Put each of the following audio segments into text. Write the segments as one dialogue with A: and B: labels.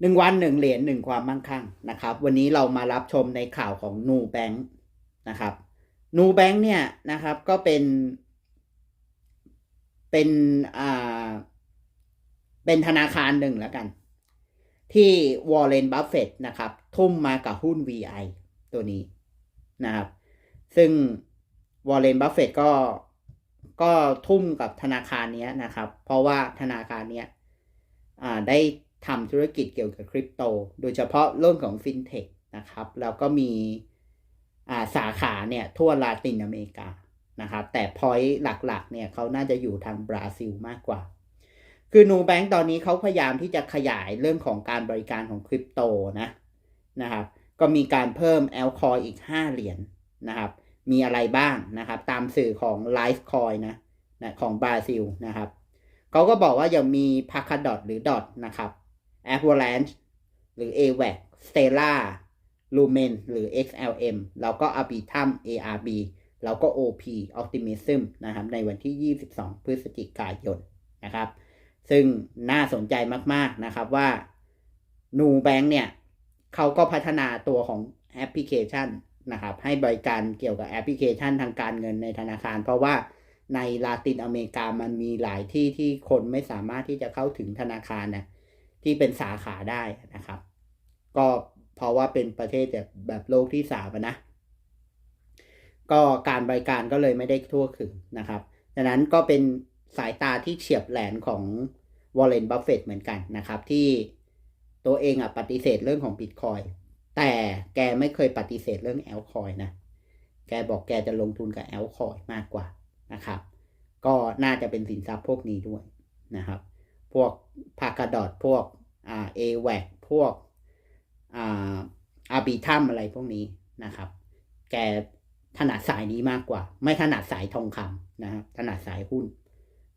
A: หนึ่งวันหนึ่งเหรียญหนึ่งความมั่งคั่งนะครับ วันนี้เรามารับชมในข่าวของนูแบงค์นะครับนูแบงค์เนี่ยนะครับก็เป็นเป็นอ่าเป็นธนาคารหนึ่งแล้วกัน ที่วอร์เรนบัฟเฟตนะครับ ทุ่มมากับหุ้น VI ตัวนี้นะครับ ซึ่งวอร์เรนบัฟเฟตก็ก็ทุ่มกับธนาคารนี้นะครับ เพราะว่าธนาคารเนี้ยอ่าได้ ทำธุรกิจเกี่ยวกับคริปโต โดยเฉพาะเรื่องของฟินเทคนะครับ แล้วก็มีาสาขาเนี่ยทั่วลาตินอเมริกานะครับ แต่พอยต์หลักๆเนี่ยเขาน่าจะอยู่ทางบราซิลมากกว่า คือนูแบงตอนนี้เขาพยายามที่จะขยายเรื่องของการบริการของคริปโตนะนะครับ ก็มีการเพิ่มแอลคอยอีก 5 เหรียญนนะครับ มีอะไรบ้างนะครับ ตามสื่อของ l i f e c o i นะนะของบราซิลนะครับ เขาก็บอกว่ายังมี p a c a d o t หรือ DOT นะครับ Avalanche หรือ AVAC Stella Lumen หรือ XLM แล้วก็ Arbitrum ARB แล้วก็ OP Optimism นะครับ ในวันที่ 22 พฤศจิกายนนะครับ ซึ่งน่าสนใจมาก ๆ นะครับว่านูแบงเนี่ยเขาก็พัฒนาตัวของแอปพลิเคชันนะครับ ให้บริการเกี่ยวกับแอปพลิเคชันทางการเงินในธนาคาร เพราะว่าในลาตินอเมริกามันมีหลายที่ที่คนไม่สามารถที่จะเข้าถึงธนาคารนะ ที่เป็นสาขาได้นะครับ ก็เพราะว่าเป็นประเทศแบบแบบโลกที่สามนะ ก็การบริการก็เลยไม่ได้ทั่วถึงนะครับดังนั้นก็เป็นสายตาที่เฉียบแหลมของวอร์เรนบัฟเฟตเหมือนกันนะครับ ที่ตัวเองอะปฏิเสธเรื่องของบิตคอยแต่แกไม่เคยปฏิเสธเรื่องแอลคอยนะ แกบอกแกจะลงทุนกับแอลคอยมากกว่านะครับ ก็น่าจะเป็นสินทรัพย์พวกนี้ด้วยนะครับ พวกพากาดอทพวกอ่าเอแวกพวกอ่าอาบีทัมอะไรพวกนี้นะครับ แกถนัดสายนี้มากกว่า ไม่ถนัดสายทองคำนะครับถนัดสายหุ้น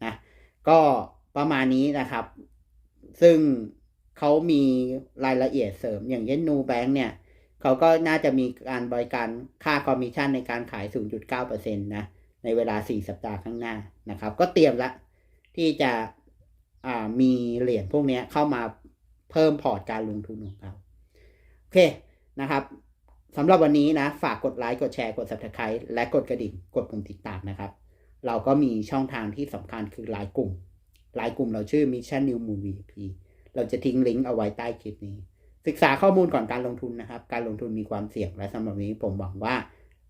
A: นะก็ประมาณนี้นะครับ ซึ่งเขามีรายละเอียดเสริมอย่างเช่นนูแบงค์เนี่ยเขาก็น่าจะมีการบริการค่าคอมมิชชั่นในการขาย 0.9%นะในเวลา 4 สัปดาห์ข้างหน้านะครับ ก็เตรียมละที่จะ มีเหรียญพวกนี้เข้ามาเพิ่มพอร์ตการลงทุนของเขาโอเคนะครับสำหรับวันนี้นะ ฝากกดไลค์กดแชร์กด subscribe และกดกระดิ่งกดปุ่มติดตามนะครับ เราก็มีช่องทางที่สำคัญคือไลน์กลุ่มไลน์กลุ่มเราชื่อ Mission New Moon VP เราจะทิ้งลิงก์เอาไว้ใต้คลิปนี้ ศึกษาข้อมูลก่อนการลงทุนนะครับ การลงทุนมีความเสี่ยงและสำหรับนี้ผมหวังว่า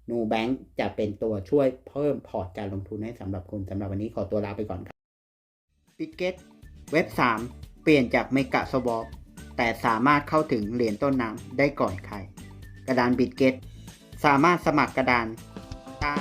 A: นูแบง k จะเป็นตัวช่วยเพิ่มพอร์ตการลงทุนให้สำหรับคุณสำหรับวันนี้ขอตัวลาไปก่อนครับ b i t g e t เว็บ 3 เปลี่ยนจากเมกะสวอปแต่สามารถเข้าถึงเหรียญต้นน้ำได้ก่อนใคร กระดานบิดเกตสามารถสมัครกระดานได้